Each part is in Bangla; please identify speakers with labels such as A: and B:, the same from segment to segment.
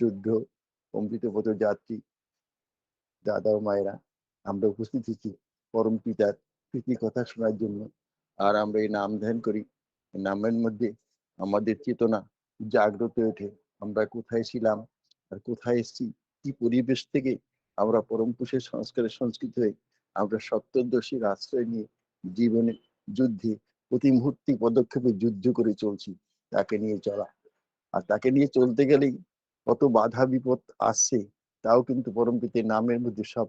A: শুদ্ধ অমৃতপথ যাত্রী, দাদা ও মায়েরা, আমরা উপস্থিত হচ্ছি পরম পিতার প্রীতি কথা শোনার জন্য। আর আমরা এই নাম ধ্যান করি। নামের মধ্যে আমাদের চেতনা জাগ্রত ওঠে। আমরা কোথায় ছিলাম আর কোথায় এসেছি, কি পরিবেশ থেকে আমরা পরম পুষের সংস্কারের সংস্কৃত হয়ে আমরা সপ্তদর্শীর আশ্রয় নিয়ে জীবনে, যুদ্ধে, প্রতি মুহূর্তে পদক্ষেপে যুদ্ধ করে চলছি। তাকে নিয়ে চলা। আর তাকে নিয়ে চলতে গেলেই কত বাধা বিপদ আসছে তাও কিন্তু পরম পিতের নামের মধ্যে সব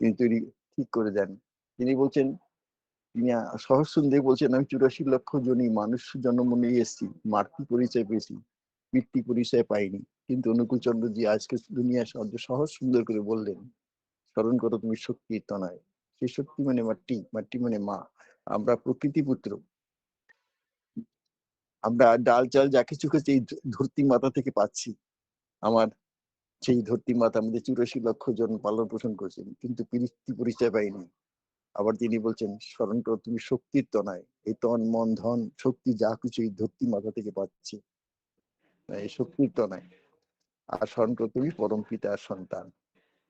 A: তিনি তৈরি ঠিক করে দেন। তিনি বলছেন, তিনি সহজ সুন্দর বলছেন, আমি চুরাশি লক্ষ জনই মানুষ জন্ম নিয়ে এসেছি, মাতৃ পরিচয় পেয়েছি, পিতৃ পরিচয় পাইনি। কিন্তু অনুকূল চন্দ্র চন্দ্রজি আজকে দুনিয়া সহজ সহজ সুন্দর করে বললেন, স্মরণ করো তুমি শক্তি তনায় সেই শক্তি মানে মাটি মাটি মানে মা। আমরা প্রকৃতি পুত্র। আমরা ডাল চাল যা কিছু কিছু এই ধরতি মাতা থেকে পাচ্ছি। আমার সেই ধরতি মাতা আমাদের চুরাশি লক্ষ জন পালন পোষণ করছেন, কিন্তু পিতৃ পরিচয় পাইনি আবার তিনি বলছেন স্মরণ করো, তুমি শক্তির তনায়। এই তন, মন, ধন, শক্তি যা কিছু এই ধরতি মাথা থেকে পাচ্ছি। এই শক্তির তনায়। আর স্মরণ করো, তুমি পরম পিতার সন্তান।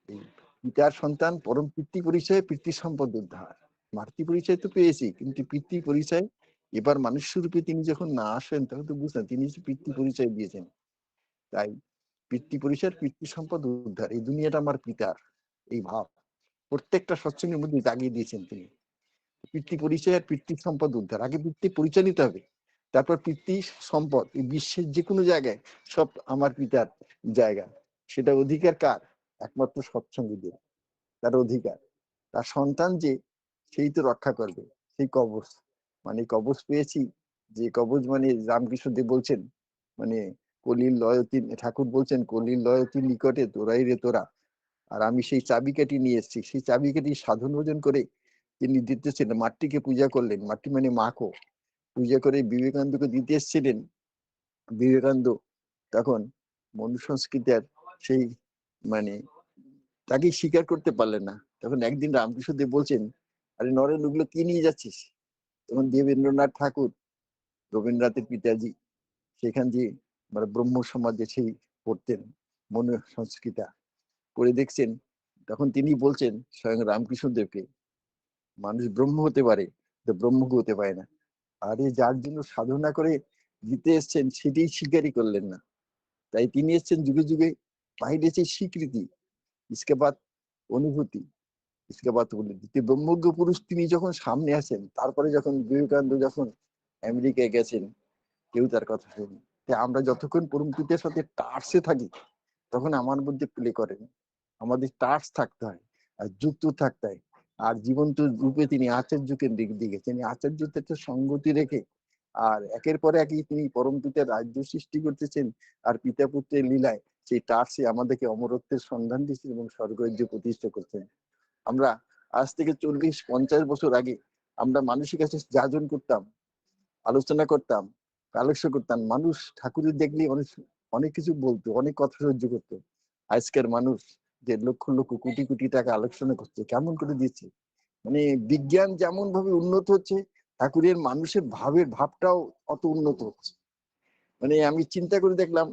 A: এই পিতার সন্তান, পরম পিতৃ পরিচয়ে, পিতৃ সম্পদ উদ্ধার। মাতৃ পরিচয় তো পেয়েছি, কিন্তু পিতৃ পরিচয়, এবার মানুষ রূপে তিনি যখন না আসেন, তখন তো বুঝলেন তিনি পিতৃ পরিচয় দিয়েছেন। তাই পিতৃ পরিচয়ের পিতৃ সম্পদ উদ্ধার। এই দুনিয়াটা আমার পিতার, এই ভাব। প্রত্যেকটা সৎসঙ্গের মধ্যে জাগিয়ে দিয়েছেন তিনি। পিতৃ পরিচয় আর পিতৃ সম্পদ উদ্ধার। আগে পিতৃ পরিচয় নিতে হবে, তারপর পিতৃ সম্পদ। বিশ্বের যে কোনো জায়গায় সব আমার পিতার জায়গা। সেটা অধিকার কার? একমাত্র সৎসঙ্গীদের। তার অধিকার। তার সন্তান যে, সেই তো রক্ষা করবে। সেই কবচ। মানে কবচ পেয়েছি। যে কবচ মানে রামকৃষ্ণ দেব বলছেন মানে কলির লয়তি ঠাকুর বলছেন, কলির লয়তি নিকটে তোরাই রে তোরা। আর আমি সেই চাবিকাঠি নিয়ে এসেছি। সেই চাবিকাঠি সাধন ভোজন করে তিনি দিতেছেন, মাটিকে পূজা করলেন। মাটি মানে মাকো পূজা করে বিবেকানন্দকে দিতে এসেছিলেন। বিবেকানন্দ তখন মনু সংস্কৃতার সেই মানে তাকে স্বীকার করতে পারলেন না। তখন একদিন রামকৃষ্ণ দেব বলছেন, আরে নরেন ওগুলো কি নিয়ে যাচ্ছিস? তখন দেবেন্দ্রনাথ ঠাকুর, রবীন্দ্রনাথের পিতাজি, সেখান দিয়ে মানে ব্রহ্ম সমাজে সেই পড়তেন, মনে সংস্কৃতা, পড়ে দেখছেন, তখন তিনি বলছেন স্বয়ং রামকৃষ্ণ দেবকে মানুষ ব্রহ্ম হতে পারে তো ব্রহ্মকে হতে পারে না। আরে যার জন্য সাধনা করে দিতে এসছেন, সেটাই স্বীকারই করলেন না। তাই তিনি এসছেন যুগে যুগে বাইরে সেই স্বীকৃতি ইস্কেবাদ অনুভূতি ইস্কেবাদ বলে ব্রহ্মজ্ঞ পুরুষ তিনি যখন সামনে আসেন, তারপরে যখন বিবেকানন্দ যখন আমেরিকায় গেছেন, কেউ তার কথা শুনি তাই আমরা যতক্ষণ পরমপিতের সাথে টার্সে থাকি, তখন আমার মধ্যে প্লে করেন আমাদের টার্স থাকতে হয়, আর যুক্ত থাকতে হয়। আর জীবন্ত রূপে তিনি আচার্যকে দিক দিকে, তিনি আচার্যতে সঙ্গতি রেখে, আর একের পর একই তিনি পরম পিতার রাজ্য সৃষ্টি করতেছেন, আর পিতা পুত্রের লীলায় সেই টার্সে আমাদেরকে অমরত্বের সন্ধান দিচ্ছেন এবং স্বর্গরাজ্য প্রতিষ্ঠা করছেন। আমরা আজ থেকে চল্লিশ, পঞ্চাশ বছর আগে আমরা মানুষের কাছে যাজন করতাম, আলোচনা করতাম আলোচনা করতাম। মানুষ ঠাকুরের দেখলে অনেক অনেক কিছু বলতো, অনেক কথা সহ্য করতো। আজকের মানুষ যে লক্ষ লক্ষ কোটি কোটি টাকা আলোচনা করছে, কেমন করে দিচ্ছে? মানে বিজ্ঞান যেমন ভাবে উন্নত হচ্ছে, ঠাকুরের মানুষের ভাবের ভাবটাও অত উন্নত হচ্ছে। মানে আমি চিন্তা করে দেখলাম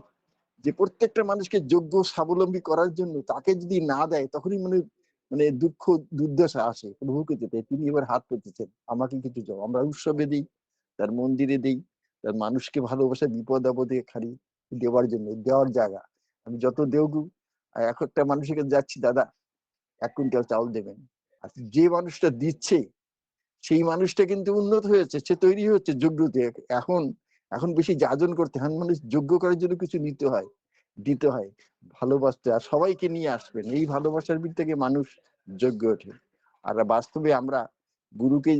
A: যে প্রত্যেকটা মানুষকে যোগ্য, স্বাবলম্বী করার জন্য তাকে যদি না দেয়, তখনই মানে মানে দুঃখ, দুর্দশা আসে প্রভুকে যেতে তিনি এবার হাত পেতেছেন। আমাকে কিছু যাও আমরা উৎসবে দিই, তার মন্দিরে দিই মানুষকে ভালোবাসা, বিপদ, আপদে খালি দেওয়ার জন্য, দেওয়ার জায়গা। আমি যত দেওগু এক একটা মানুষের কাছে যাচ্ছি, দাদা, এক কুইন্টাল চাউল দেবেন। আর যে মানুষটা দিচ্ছে, সেই মানুষটা কিন্তু উন্নত হয়েছে, সে তৈরি হচ্ছে যোগ্যতে এখন এখন বেশি যাজন করতে হয় মানুষ যোগ্য করার জন্য কিছু নিতে হয়, দিতে হয়, ভালোবাসতে। আর সবাইকে নিয়ে আসবেন, এই ভালোবাসার দিক থেকে মানুষ যোগ্য ওঠে। আর বাস্তবে আমরা গুরুকে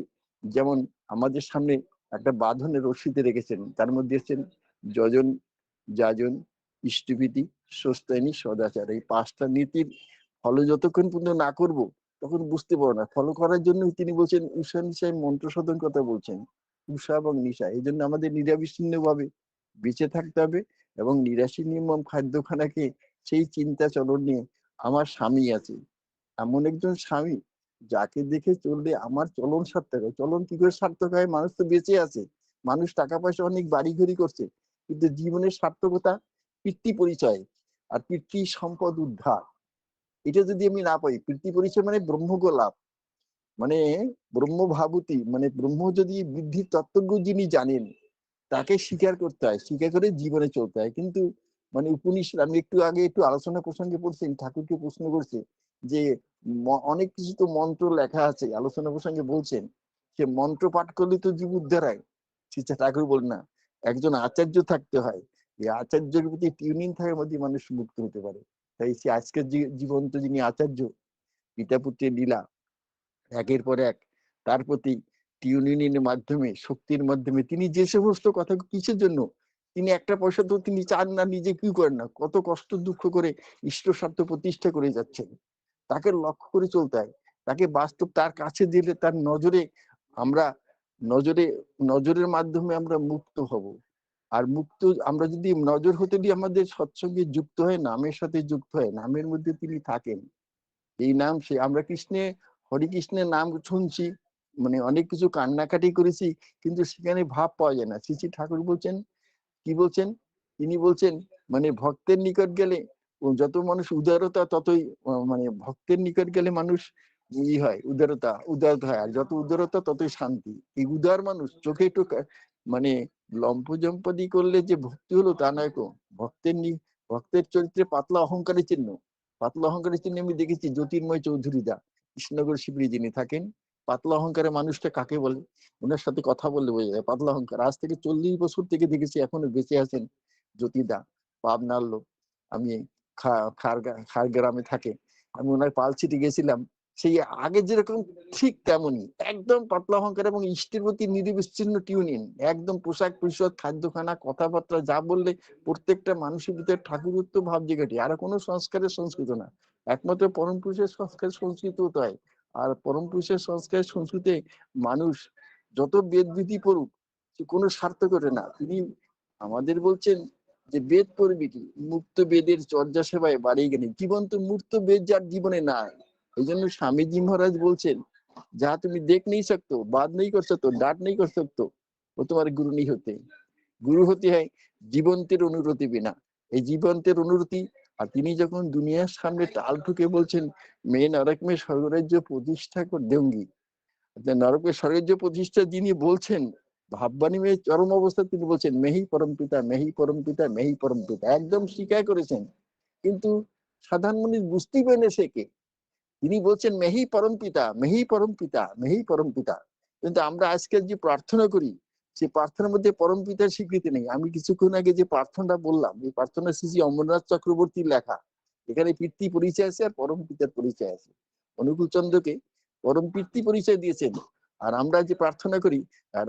A: যেমন আমাদের সামনে একটা বাঁধনের রশিতে রেখেছেন। তার মধ্যে এসছেন যজন, যাজন, ইষ্টভীতি সস্তায়নী সদাচার। এই পাঁচটা নীতির ফলো যতক্ষণ পর্যন্ত না করব, তখন বুঝতে পারো না। ফলো করার জন্য তিনি বলছেন, উষা নিশায় মন্ত্র সাধন কথা বলছেন। উষা এবং নিশা এই জন্য আমাদের নিরাবিচ্ছিন্ন ভাবে বেঁচে থাকতে হবে এবং নিরাশি নির্মম খাদ্যখানাকে সেই চিন্তা চলন নিয়ে আমার স্বামী আছে। এমন একজন স্বামী যাকে দেখে চললে আমার চলন সার্থক হয়। চলন কি করে সার্থক হয়? মানুষ তো বেঁচে আছে। মানুষ টাকা পয়সা অনেক বাড়ি ঘড়ি করছে। কিন্তু জীবনের সার্থকতা পিতৃ পরিচয় আর পিতৃ সম্পদ উদ্ধার। এটা যদি আমি না পাই, পিতৃ পরিচয় মানে ব্রহ্মগো লাভ। মানে ব্রহ্ম ভাবতী মানে ব্রহ্ম যদি বৃদ্ধির তত্ত্বজ্ঞ যিনি জানেন, তাকে স্বীকার করতে হয়, স্বীকার করে জীবনে চলতে হয়। কিন্তু মানে উপনিষদ, আমি একটু আগে একটু আলোচনা প্রসঙ্গে পড়ছেন, ঠাকুরকে প্রশ্ন করছে যে অনেক কিছু তো মন্ত্র লেখা আছে, আলোচনা প্রসঙ্গে বলছেন, সে মন্ত্র পাঠ করলে তো জীব উদ্ধার হয়। ঠাকুর বল না, একজন আচার্য থাকতে হয়। এই আচার্যের প্রতি টিউনিং থাকার মধ্যে মানুষ মুক্ত হতে পারে। তাই সে আজকের জীবন্ত যিনি আচার্য পিতা পুত্রের লীলা, একের পর এক, তার প্রতি টিউনিংয়ের মাধ্যমে, শক্তির মাধ্যমে, তিনি যে সমস্ত কথা কিসের জন্য, তিনি একটা পয়সা তো তিনি চান না, নিজে কি করেন না। কত কষ্ট দুঃখ করে ইষ্ট স্বার্থ প্রতিষ্ঠা করে যাচ্ছেন। তাকে লক্ষ্য করে চলতে হয়। তাকে বাস্তব তার কাছে দিলে তার নজরে আমরা, নজরে, নজরের মাধ্যমে আমরা মুক্ত হব। আর মুক্ত, আমরা যদি নজর হতে দিয়ে আমাদের সৎসঙ্গে যুক্ত হয়, নামের সাথে যুক্ত হয়, নামের মধ্যে তিনি থাকেন। এই নাম সে, আমরা কৃষ্ণে, হরে কৃষ্ণের নাম শুনছি মানে অনেক কিছু কান্নাকাটি করেছি, কিন্তু সেখানে ভাব পাওয়া যায় না। শ্রী ঠাকুর বলছেন, কি বলছেন? তিনি বলছেন মানে ভক্তের নিকট গেলে যত মানুষ উদারতা, ততই মানে ভক্তের নিকট গেলে মানুষ ই হয়, উদারতা উদারতা হয়। আর যত উদারতা, ততই শান্তি। এই উদার মানুষ চোখে একটু কা- মানে লম্পজম্পদি করলে যে ভক্তি হলো তা নয় কো। ভক্তের ভক্তের চরিত্রে পাতলা অহংকারের চিহ্ন। পাতলা অহংকারের চিহ্ন আমি দেখেছি জ্যোতির্ময় চৌধুরী দা, কৃষ্ণনগর শিবিরে যিনি থাকেন। পাতলা অহংকারের মানুষটা কাকে বলে? ওনার সাথে কথা বললে বোঝা যায়, পাতলা অহংকার। আজ থেকে চল্লিশ বছর থেকে দেখেছি, এখনও বেঁচে আছেন জ্যোতিদা পাবনার লোক। আমি খা- খারগা- খারগ্রামে থাকে। আমি ওনার পালছিটি গেছিলাম। সেই আগে যেরকম ঠিক তেমনই। একদম পাতলা অহংকার এবং ইষ্টের প্রতি নিরবিচ্ছিন্ন টিউনিং। একদম পোশাক পরিষদ খাদ্যখানা, কথাবার্তা, যা বললে প্রত্যেকটা মানুষের ভিতরে ঠাকুরত্ব, ভাব জেগাটি আর কোনো সংস্কারের সংস্কৃত না। একমাত্র পরম পুরুষের সংস্কার সংস্কৃত হয় আর পরম পুরুষের সংস্কার সংস্কৃতে মানুষ যত বেদ বিধি পড়ুক কোনো স্বার্থ করে না। তিনি আমাদের বলছেন যে বেদ পড়বি কি মুক্ত বেদের চর্যা সেবায় বাড়িয়ে গেলেন। জীবন্ত মূর্ত বেদ যার জীবনে নাই। এই জন্য স্বামীজি মহারাজ বলছেন, যা তুমি দেখ নেই সকতো বাদ নেই কর সকতো ডাট নেই কর সকতো ও তোমার গুরু নেই হতে। গুরু হতে হয় জীবন্তের অনুরতি বিনা। এই জীবন্তের অনুরতি, আর তিনি যখন দুনিয়ার সামনে টাল ঠুকে বলছেন মেয়ে নরক মে স্বর্গরাজ্য প্রতিষ্ঠা কর দেঙ্গি নরকের স্বর্গরাজ্য প্রতিষ্ঠা যিনি বলছেন ভাববানী মেয়ে চরম অবস্থা তিনি বলছেন, মেহি পরম পিতা, মেহি পরম পিতা, মেহি পরম পিতা। একদম স্বীকার করেছেন। কিন্তু সাধারণ মানুষ বুঝতেই পারে না সে কে। তিনি বলছেন, মেহি পরম পিতা, মেহি পরম পিতা, মেহি পরম পিতা। কিন্তু আমরা আজকে যে প্রার্থনা করি, সে প্রার্থনার মধ্যে পরম পিতার স্বীকৃতি নেই। আমি কিছুক্ষণ আগে যে প্রার্থনাটা বললাম, এই প্রার্থনা শ্রী অমরনাথ চক্রবর্তীর লেখা। এখানে পিতৃ পরিচয় আছে আর পরম পিতার পরিচয় আছে। অনুকূল চন্দ্রকে পরম পিতৃ পরিচয় দিয়েছেন। আর আমরা যে প্রার্থনা করি,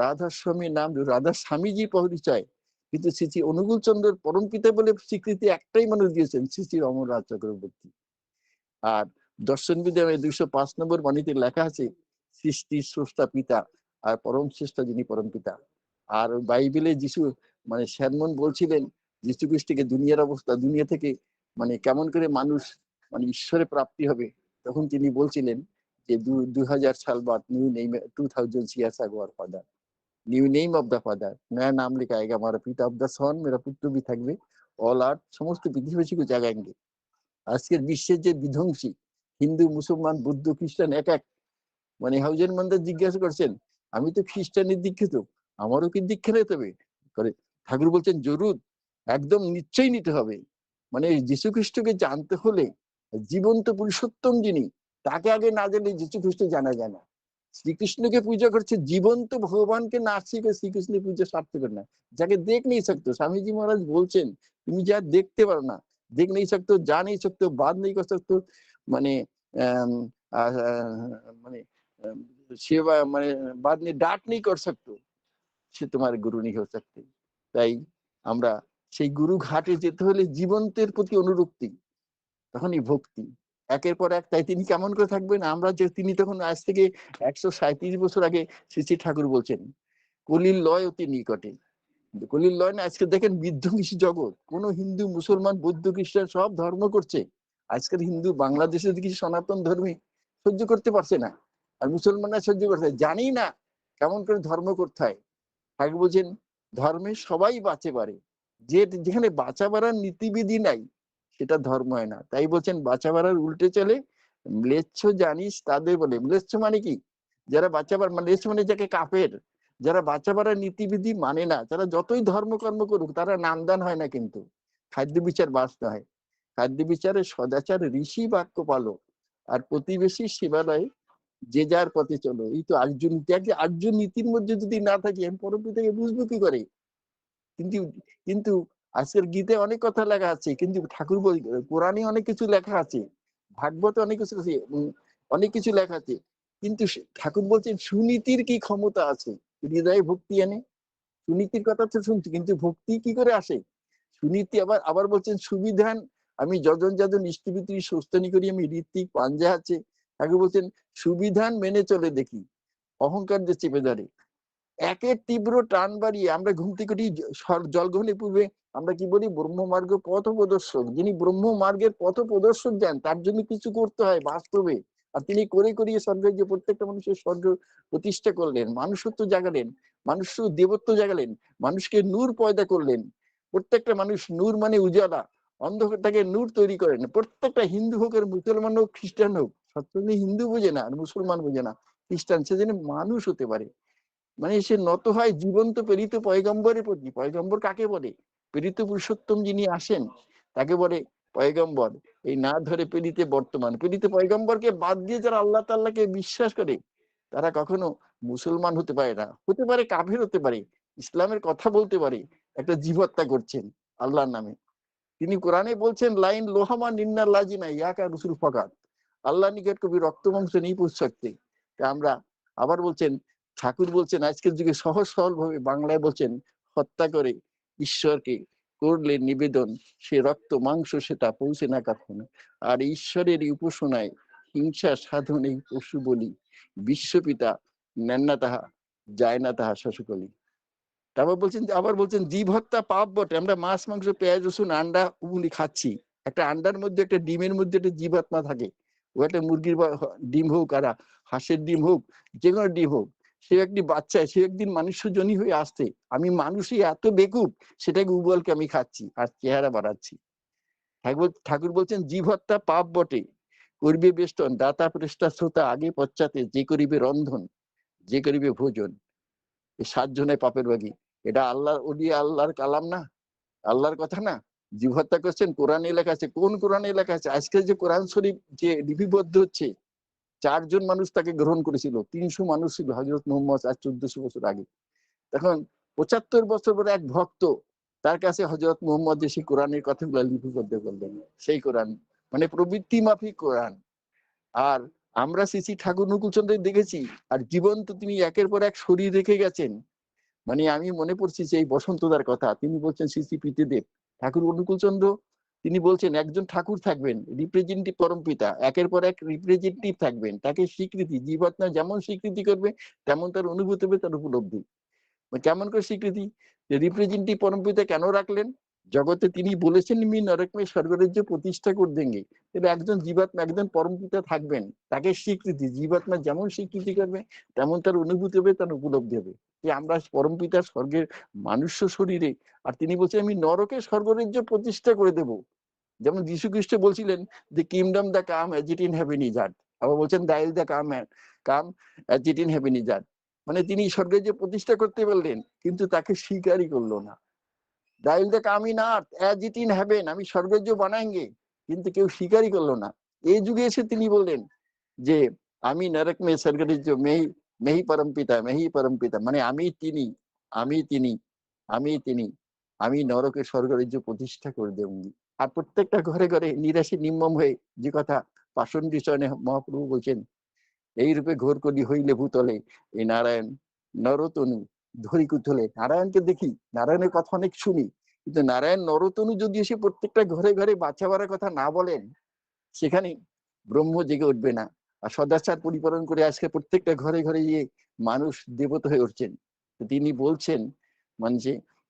A: রাধা স্বামীর নাম, রাধা স্বামীজি পরিচয় কিন্তু শ্রী অনুকূল চন্দ্রের পরম পিতা বলে স্বীকৃতি একটাই মানুষ দিয়েছেন শ্রী শ্রী অমরনাথ চক্রবর্তী। আর দর্শন বিদ্যামে দুইশো পাঁচ নম্বর বাণীতে লেখা আছে, সৃষ্টি স্রষ্টা পিতা আর পরম শ্রেষ্ঠ যিনি পরম পিতা। আর বাইবেলে যিশু মানে শ্যারমন বলছিলেন, যিশু খ্রিস্টকে দুনিয়ার অবস্থা, দুনিয়া থেকে মানে কেমন করে মানুষ মানে ঈশ্বরে প্রাপ্তি হবে? তখন তিনি বলছিলেন যে দুই হাজার সাল বাদ নিউ নেম টু থাউজেंड সিয়াস আগোয়ার father new name of the father নয়া নাম লেখা আগে আমার পিতা অফ দ্য সন মেরা পুত্র বি থাকবে। অল আর্ট সমস্ত পৃথিবীবাসীকে জাগাঙ্গে আজকের বিশ্বের যে বিধ্বংসী হিন্দু, মুসলমান, বৌদ্ধ, খ্রিস্টান এক এক। মানে হাউজেন মান্দার জিজ্ঞাসা করছেন, আমি তো খ্রিস্টানের দীক্ষিত, আমারও কি দীক্ষা নিতে হবে? করে ঠাকুর বলছেন, জরুর, একদম নিশ্চয়ই নিতে হবে। মানে যীশু খ্রিস্টকে জানতে হলে জীবন্ত পুরুষোত্তম যিনি তাকে আগে না জানলে যীশু খ্রিস্ট জানা যায় না। শ্রীকৃষ্ণকে পূজা করছে জীবন্ত ভগবানকে না শিখে শ্রীকৃষ্ণের পূজা সার্থক না। যাকে দেখ নেই সকতো স্বামীজি মহারাজ বলছেন, তুমি যা দেখতে পারো না, দেখ নেই সকতো যা নেই সকতো বাদ নেই কর সকতো মানে মানে সেবা মানে বাদ নেই ডাট নেই কর সকতো সে তোমার গুরু নেই হয়ে সকতে তাই আমরা সেই গুরু ঘাটে যেতে হলে জীবন্তের প্রতি অনুরক্তি, তখনই ভক্তি। একের পর এক তাই তিনি কেমন করে থাকবেন? আমরা যে তিনি তখন আজ থেকে একশো সাঁত্রিশ বছর আগে শ্রী ঠাকুর বলছেন, কলির লয় অতি নিকটে। কলির লয় না, আজকে দেখেন বিধ্বংসী জগৎ। কোন হিন্দু, মুসলমান, বৌদ্ধ, খ্রিস্টান সব ধর্ম করছে। আজকের হিন্দু বাংলাদেশের কিছু সনাতন ধর্মী সহ্য করতে পারছে না। আর মুসলমানরা সহ্য করতে জানি না কেমন করে ধর্ম করতে হয়। ঠাকুর বলছেন, ধর্মে সবাই বাঁচে পারে। যে যেখানে বাঁচা বাড়ার নীতিবিধি নাই সেটা ধর্ম হয় না। তাই বলছেন বাঁচা বাড়ার উল্টে চলে, ম্লেচ্ছ জানিস তাদের বলে। ম্লেচ্ছ মানে কি? যারা বাচ্চা বাড়া ম্লেচ্ছ মানে যাকে কাফের। যারা বাচ্চা বাড়ার নীতিবিধি মানে না। তারা যতই ধর্মকর্ম করুক, তারা নামদান হয় না কিন্তু। খাদ্য বিচার বাঁচতে হয়। খাদ্য বিচারে সদাচার ঋষি বাক্য পালো। আর প্রতিবেশী সেবালয় যে যার পথে চলো। এই তো আর্য নীতি আগে আর্য নীতির মধ্যে যদি না থাকি, আমি পরবর্তীতে বুঝব কি করে? কিন্তু কিন্তু আজকের গীতে অনেক কথা লেখা আছে, কিন্তু ঠাকুর কোরআনে অনেক কিছু লেখা আছে, ভাগবতে অনেক কিছু আছে অনেক কিছু লেখা আছে, কিন্তু ঠাকুর বলছেন সুনীতির কি ক্ষমতা আছে? হৃদয়ে ভক্তি এনে? সুনীতির কথা তো শুনছি, কিন্তু ভক্তি কি করে আসে? সুনীতি আবার আবার বলছেন সুবিধান, আমি যজন যজন ইষ্টবিত্রী সুস্থানি করি, আমি ঋত্বিক পাঞ্জা আছে। ঠাকুর বলছেন সুবিধান মেনে চলে দেখি, অহংকার যে চেপে ধরে। একের তীব্র টান বাড়িয়ে আমরা ঘুম থেকে উঠি জ- সর- জলগ্রহণের পূর্বে আমরা কি বলি, ব্রহ্মমার্গ পথ প্রদর্শক যিনি ব্রহ্ম মার্গের পথ প্রদর্শক দেন তার জন্য কিছু করতে হয় বাস্তবে। আর তিনি করে করিয়ে স্বর্গের যে প্রত্যেকটা মানুষের স্বর্গ প্রতিষ্ঠা করলেন, মানুষত্ব জাগালেন, মানুষ দেবত্ব জাগালেন, মানুষকে নূর পয়দা করলেন। প্রত্যেকটা মানুষ নূর মানে উজালা, অন্ধকারটাকে নূর তৈরি করেন। প্রত্যেকটা হিন্দু হোক আর মুসলমান হোক, খ্রিস্টান হোক সত্যি হিন্দু বোঝে না আর মুসলমান বোঝে না। খ্রিস্টান সে যেন মানুষ হতে পারে। মানে সে নত হয় জীবন্ত প্রেরিত পয়গম্বরের প্রতি। পয়গম্বর কাকে বলে? প্রেরিত পুরুষোত্তম যিনি আসেন, তাকে বলে পয়গম্বর। এই না ধরে প্রেরিতে বর্তমান। প্রেরিত পয়গম্বরকে বাদ দিয়ে যারা আল্লাহ তাল্লাহকে বিশ্বাস করে, তারা কখনো মুসলমান হতে পারে না। হতে পারে, কাফের হতে পারে, ইসলামের কথা বলতে পারে, একটা জীবহত্যা করছেন আল্লাহর নামে। তিনি কোরআনে বলছেন, লাইন লোহামা নিন্না লাজিনা ইয়াকা রসুল ফকাত আল্লাহ নিকট কবি রক্ত মাংস নেই পুষ শক্তি তা আমরা আবার বলছেন ঠাকুর বলছেন, আজকের যুগে সহজ সরল ভাবে বাংলায় বলছেন, হত্যা করে ঈশ্বরকে করলে নিবেদন, সে রক্ত, মাংস, সেটা পৌঁছে না কখনো। আর ঈশ্বরের উপাসনায় হিংসা সাধন এই পশু বলি, বিশ্বপিতা নেন না তাহা, যায় না তাহা শশকলি তারপর বলছেন, আবার বলছেন, জীব হত্যা পাপ বটে, আমরা মাছ, মাংস, পেঁয়াজ, রসুন, আন্ডা, উগুলি খাচ্ছি। একটা আন্ডার মধ্যে, একটা ডিমের মধ্যে একটা জীবাত্মা থাকে। ও একটা মুরগির ডিম হোক আর হাঁসের ডিম হোক, যে কোনো ডিম হোক সে একটি বাচ্চা, সে একদিন মানুষ্যজনই হয়ে আসছে। আমি মানুষই এত বেকুব, সেটাকে উবলকে আমি খাচ্ছি, আর চেহারা বাড়াচ্ছি ঠাকুর বলছেন, জীব হত্যা পাপ বটে, করবে বেষ্টন, দাতা প্রেষ্টা শ্রোতা, আগে পশ্চাতে যে করিবে রন্ধন, যে করিবে ভোজন। সাতজনে পাপের বাগি। এটা আল্লাহ ওলিয়া আল্লাহর কালাম না? আল্লাহর কথা না? জীব হত্যা করছেন, কোরআন এলাকা আছে। কোন কোরআন এলাকা আছে? আজকে যে কোরআন শরীফ যে লিপিবদ্ধ হচ্ছে চারজন মানুষ তাকে গ্রহণ করেছিল, তিনশো মানুষ ছিল হজরত মোহাম্মদ আজ চোদ্দশো বছর আগে। তখন পঁচাত্তর বছর পরে এক ভক্ত তার কাছে হজরত মোহাম্মদ যে সেই কোরআনের কথাগুলো লিপিবদ্ধ করলেন, সেই কোরআন মানে প্রবৃত্তি মাফিক কোরআন। আর আমরা শ্রী শ্রী ঠাকুর নকুলচন্দ্রের দেখেছি, আর জীবন্ত তিনি একের পর এক শরীর রেখে গেছেন। মানে আমি মনে পড়ছি যে এই বসন্তদার কথা, তিনি বলছেন শ্রী শ্রী প্রীতিদেব, ঠাকুর অনুকূলচন্দ্র তিনি বলছেন, একজন ঠাকুর থাকবেন রিপ্রেজেন্টেটিভ পরম পিতা একের পর এক রিপ্রেজেন্টেটিভ থাকবেন। তাকে স্বীকৃতি জীবাত্মা যেমন স্বীকৃতি করবে, তেমন তার অনুভূতি হবে, তার উপলব্ধি। মানে কেমন করে স্বীকৃতি? রিপ্রেজেন্টেটিভ পরম পিতা কেন রাখলেন? জগতে তিনি বলেছেন মি নরকমে স্বর্গরাজ্য প্রতিষ্ঠা করে তাহলে একজন জীবাত্মা, একজন পরম পিতা থাকবেন। তাকে স্বীকৃতি, জীবাত্মা যেমন স্বীকৃতি করবে, তেমন তার অনুভূতি হবে, তার উপলব্ধি হবে। যে আমরা পরম পিতার স্বর্গের মানুষ শরীরে, আর তিনি বলছেন, আমি নরকে স্বর্গরাজ্য প্রতিষ্ঠা করে দেব। যেমন যীশু খ্রিস্ট বলছিলেন যে kingdom the come as it in heaven is art আবার বলছেন thy will the come come as it in heaven is art মানে তিনি স্বর্গরাজ্য প্রতিষ্ঠা করতে পারলেন, কিন্তু তাকে স্বীকারই করল না। Thy will the come in earth as it in heaven আমি স্বর্গরাজ্য বানাएंगे কিন্তু কেউ স্বীকারই করল না। এই যুগে এসে তিনি বললেন যে, আমি নরক মে স্বর্গরাজ্য মেহি মেহি পরম পিতা মেহি পরম পিতা। মানে আমি তিনি আমি তিনি আমি তিনি, আমি নরকের স্বর্গরাজ্য প্রতিষ্ঠা করে দেব। আর প্রত্যেকটা ঘরে ঘরে নিরাশি নির্মম হয়ে যে কথা পাষণ চয়নে মহাপ্রভু বলছেন এই রূপে ঘোর করি হইলে ভূতলে এই নারায়ণ নরতনু ধরি নারায়ণকে দেখি, নারায়ণের কথা অনেক শুনি, কিন্তু নারায়ণ নরতনু যদি এসে প্রত্যেকটা ঘরে ঘরে বাচ্চা বাড়ার কথা না বলেন, সেখানে ব্রহ্ম জেগে উঠবে না। আর সদাচার পরিপালন করে আজকে প্রত্যেকটা ঘরে ঘরে গিয়ে মানুষ দেবতা হয়ে উঠছেন। তিনি বলছেন মানে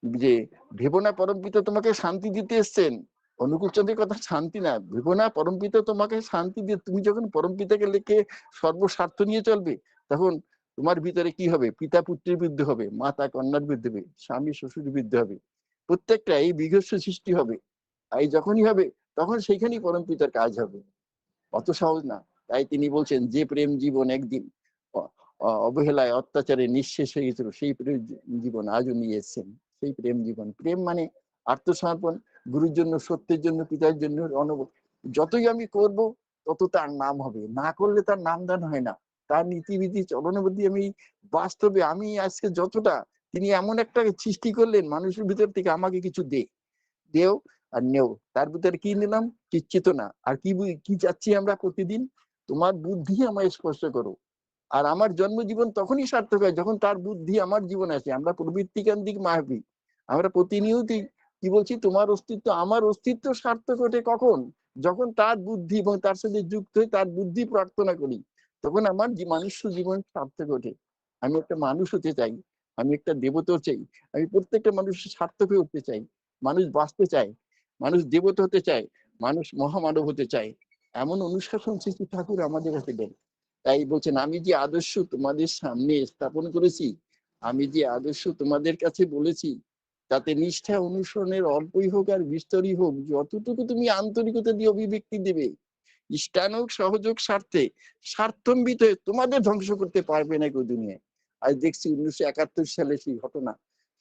A: যে ভেবনা পরমপিতা তোমাকে শান্তি দিতে এসছেন। অনুকূল চন্দ্রের কথা শান্তি না, ভেবনা পরমপিতা তোমাকে শান্তি দিয়ে তুমি যখন পরমপিতাকে লেখে সর্বস্বার্থ নিয়ে চলবে, তখন তোমার ভিতরে কি হবে? পিতা পুত্রের বিরুদ্ধে হবে মাতা কন্যার বিরুদ্ধে হবে, স্বামী শ্বশুরের বিরুদ্ধে হবে। প্রত্যেকটা এই বিঘর্ষ সৃষ্টি হবে। এই যখনই হবে, তখন সেইখানেই পরম পিতার কাজ হবে। অত সহজ না। তাই তিনি বলছেন, যে প্রেম জীবন একদিন অবহেলায়, অত্যাচারে নিঃশেষ হয়ে গেছিল, সেই প্রেম জীবন আজও নিয়ে এসছেন। সেই প্রেম জীবন। প্রেম মানে আত্মসমর্পণ, গুরুর জন্য, সত্যের জন্য, পিতার জন্য, অনব, যতই আমি করব, তত তার নাম হবে। না করলে তার নামদান হয় না। তার নীতিবিধি চলনবধি আমি বাস্তবে, আমি আজকে যতটা, তিনি এমন একটা সৃষ্টি করলেন, মানুষের ভিতর থেকে আমাকে কিছু দে, দেও আর নেও। তার ভিতরে কি নিলাম? কিচ্ছিত না। আর কি কি চাচ্ছি আমরা প্রতিদিন? তোমার বুদ্ধি আমায় স্পর্শ করো। আর আমার জন্মজীবন তখনই সার্থক হয় যখন তার বুদ্ধি আমার জীবনে আসে। আমরা প্রবৃত্তিকান্তিক মাহবি আমরা প্রতিনিয়তই কি বলছি? তোমার অস্তিত্ব, আমার অস্তিত্ব সার্থক ওঠে কখন? যখন তার বুদ্ধি এবং তার সাথে যুক্ত হয়ে তার বুদ্ধি প্রার্থনা করি। তখন আমার জী- মানুষ্য জীবন সার্থক ওঠে। আমি একটা মানুষ হতে চাই, আমি একটা দেবতা চাই, আমি প্রত্যেকটা মানুষের সার্থক হয়ে উঠতে চাই, মানুষ বাঁচতে চায়, মানুষ দেবতা হতে চায়, মানুষ মহামানব হতে চায়, এমন অনুশাসন শ্রী ঠাকুর আমাদের কাছে দেন। তাই বলছেন, আমি যে আদর্শ তোমাদের সামনে স্থাপন করেছি, আমি যে আদর্শ তোমাদের কাছে বলেছি, তাতে নিষ্ঠা অনুসরণের অল্পই হোক আর বিস্তরই হোক, যতটুকু তুমি আন্তরিকতা দিয়ে অভিব্যক্তি দেবে ইষ্টানুক সহযোগ, স্বার্থে, স্বার্থম্বিত হয়ে তোমাদের ধ্বংস করতে পারবে না কেউ দুনিয়ায়। আজ দেখছি উনিশশো একাত্তর সালে সেই ঘটনা।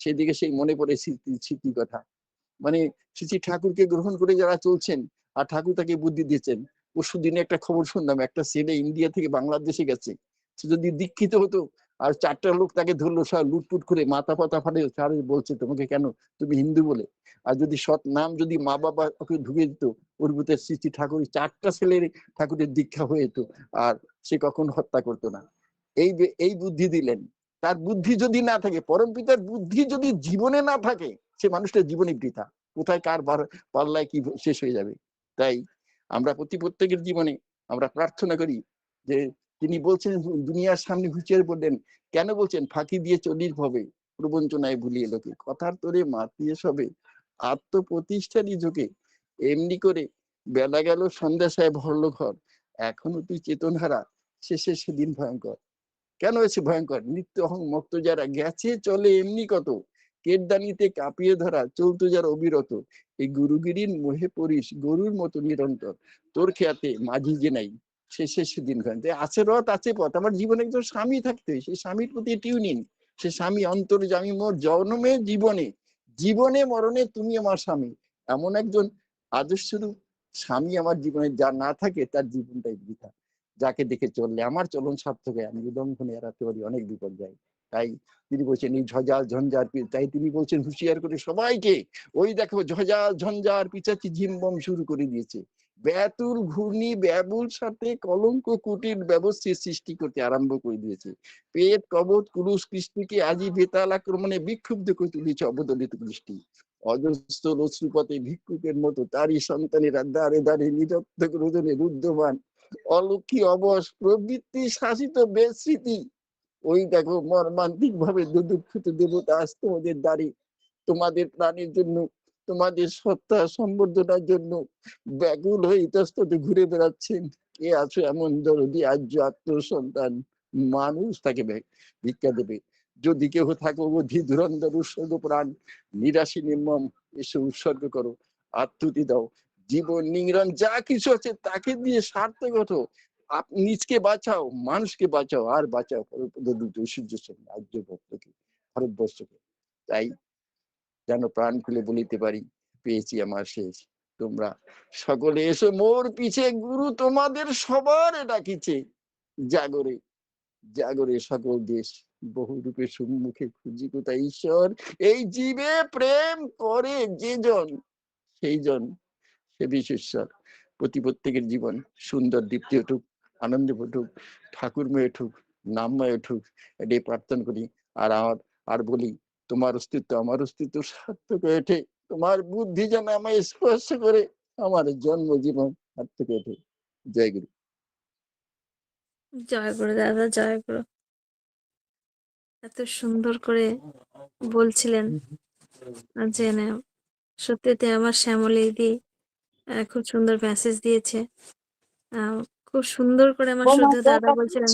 A: সেদিকে সেই মনে পড়ে স্মৃতি স্মৃতি কথা। মানে শ্রী ঠাকুরকে গ্রহণ করে যারা চলছেন, আর ঠাকুর তাকে বুদ্ধি দিয়েছেন পরশু দিনে একটা খবর শুনলাম, একটা ছেলে ইন্ডিয়া থেকে বাংলাদেশে গেছে। সে যদি দীক্ষিত হতো আর চারটা লোক তাকে ধরলো সব লুটপুট করে মাথা পাতা ফাটে স্যার বলছে, তোমাকে কেন? তুমি হিন্দু বলে? আর যদি সৎ নাম যদি মা বাবা ওকে ঢুকে দিত, ওর ভিতরে শ্রী ঠাকুর চারটা ছেলের ঠাকুরের দীক্ষা হয়ে যেত, আর সে কখন হত্যা করতো না। এই এই বুদ্ধি দিলেন। তার বুদ্ধি যদি না থাকে, পরম পিতার বুদ্ধি যদি জীবনে না থাকে, সে মানুষটা জীবনে বৃথা। কোথায়, কার পাল্লায় কি শেষ হয়ে যাবে? তাই আমরা প্রতি প্রত্যেকের জীবনে আমরা প্রার্থনা করি যে তিনি বলছেন, দুনিয়ার সামনে হুঁচিয়ে বললেন কেন বলছেন? ফাঁকি দিয়ে চলির হবে প্রবঞ্চনায় ভুলিয়ে লোকে। কথার তোরে মাতিয়ে সবে। আত্মপ্রতিষ্ঠারই ঝোঁকে এমনি করে বেলা গেল সন্ধ্যা সাহেব ভরল ঘর এখনও তুই চেতন হারা শেষে সেদিন ভয়ঙ্কর। কেন হয়েছে ভয়ঙ্কর? নিত্য অহং মক্ত যারা গেছে চলে এমনি কত? কেটদানিতে কাঁপিয়ে ধরা চলতো যার অবিরত। এই গুরুগিরির মোহে পড়িস গরুর মতো নিরন্তর। তোর খেয়াতে মাঝি যে নাই। শেষে সেদিন খান আছে রথ, আছে পথ। আমার জীবনে একজন স্বামী থাকতে সেই স্বামীর প্রতি টিউনিং সে স্বামী অন্তর্জামী মোর জন্মে জীবনে জীবনে মরণে তুমি আমার স্বামী। এমন একজন আদর্শরূপ স্বামী আমার জীবনে যা না থাকে তার জীবনটাই বৃথা। যাকে দেখে চললে আমার চলন সার্থক আমি উল্লঙ্ঘনে এড়াতে পারি, অনেক বিপদ যায়। তাই তিনি বলছেন, এই ঝঞ্ঝাল ঝঞ্ঝার তাই তিনি বলছেন হুঁশিয়ার করে সবাইকে, ওই দেখো ঝঞ্ঝাল ঝঞ্ঝার পিছাচ্ছি ঝিমবম শুরু করে দিয়েছে। ব্যাতুল ঘূর্ণি, ব্যাবুল সাথে কলঙ্ক কুটির ব্যবস্থা সৃষ্টি করতে আরম্ভ করে দিয়েছে। পেট কবত কুরুষ কৃষ্টিকে আজি বেতাল আক্রমণে বিক্ষুব্ধ করে তুলেছে অবদলিত দৃষ্টি অজস্র অশ্রুপথে ভিক্ষুকের মতো তারই সন্তানেরা দাঁড়ে দাঁড়িয়ে নিরর্থক রোদনে রুদ্ধমান অলক্ষী অবস প্রবৃত্তি, শাসিত বেস্মৃতি ওই দেখো মর্মান্তিক ভাবে দুদুক্ষিত দেবতা আজ তোমাদের দাঁড়ি তোমাদের প্রাণের জন্য তোমাদের সত্তা সম্বর্ধনার জন্য ব্যাকুল হয়ে ইতস্তত ঘুরে বেড়াচ্ছেন। কে আছো এমন দরদি আর্য আত্ম সন্তান মানুষ তাকে ভিক্ষা দেবে। যদি কেউ থাকো অধি ধুরন্ধর উৎসর্গ প্রাণ, নিরাশী নির্মম এসে উৎসর্গ করো। আত্মতি দাও। জীবন নিংরণ যা কিছু আছে তাকে দিয়ে সার্থক হতো। নিজকে বাঁচাও, মানুষকে বাঁচাও, আর বাঁচাও। সূর্য সেন রাজ্য ভক্তকে, ভারতবর্ষকে। তাই যেন প্রাণ খুলে বলিতে পারি, পেয়েছি আমার শেষ। তোমরা সকলে এসো মোর পিছে গুরু তোমাদের সবার ডাকিছে। জাগরে জাগরে সকল দেশ বহু রূপে সম্মুখে খুঁজি কোথায় ঈশ্বর। এই জীবে প্রেম করে যে জন, সেই জন, সে বিশেশ্বর প্রতি প্রত্যেকের জীবন সুন্দর দীপ্তি উঠুক, আনন্দে উঠুক ঠাকুরময় উঠুক, নামময় উঠুক, এটাই প্রার্থনা করি। আর আর বলি তোমার অস্তিত্ব আমার অস্তিত্ব সার্থক হয়ে ওঠে তোমার বুদ্ধি যেন আমায় স্পর্শ করে আমার জন্ম জীবন সার্থক হয়ে ওঠে জয় গুরু
B: জয় গুরু দাদা জয় গুরু এত সুন্দর করে বলছিলেন যে না সত্যিতে আমার শ্যামলী দি আহ, খুব সুন্দর মেসেজ দিয়েছে আহ, খুব সুন্দর করে আমার শুধু দাদা বলছিলেন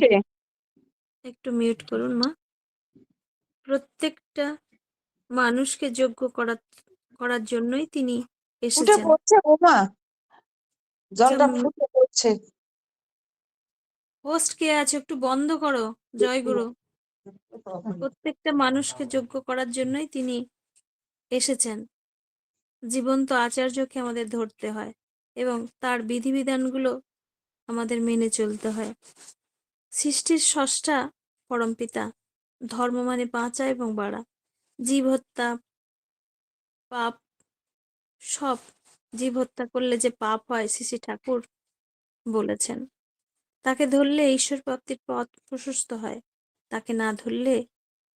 B: একটু মিউট করুন মা প্রত্যেকটা মানুষকে যোগ্য করার করার জন্যই তিনি এসেছেন।
C: হচ্ছে বৌমা জলটা ফুটে পড়ছে
B: হোস্ট কে আছে একটু বন্ধ করো জয়গুরু। প্রত্যেকটা মানুষকে যোগ্য করার জন্যই তিনি এসেছেন। জীবন্ত আচার্যকে আমাদের ধরতে হয় এবং তার বিধিবিধানগুলো আমাদের মেনে চলতে হয়। সৃষ্টির স্রষ্টা পরমপিতা ধর্ম মানে বাঁচা এবং বাড়া। জীব হত্যা পাপ, সব জীব হত্যা করলে যে পাপ হয় শ্রী ঠাকুর বলেছেন। তাকে ধরলে ঈশ্বর প্রাপ্তির পথ প্রশস্ত হয়। তাকে না ধরলে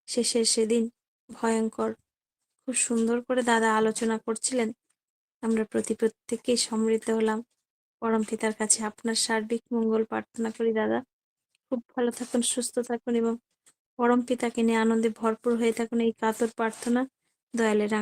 B: শেষের সেদিন ভয়ঙ্কর। খুব সুন্দর করে দাদা আলোচনা করছিলেন। আমরা প্রতি প্রত্যেকেই সমৃদ্ধ হলাম। পরম পিতার কাছে আপনার সার্বিক মঙ্গল প্রার্থনা করি দাদা। খুব ভালো থাকুন, সুস্থ থাকুন এবং পরম পিতাকে নিয়ে আনন্দে ভরপুর হয়ে থাকুন এই কাতর প্রার্থনা। দয়ালে রাঙা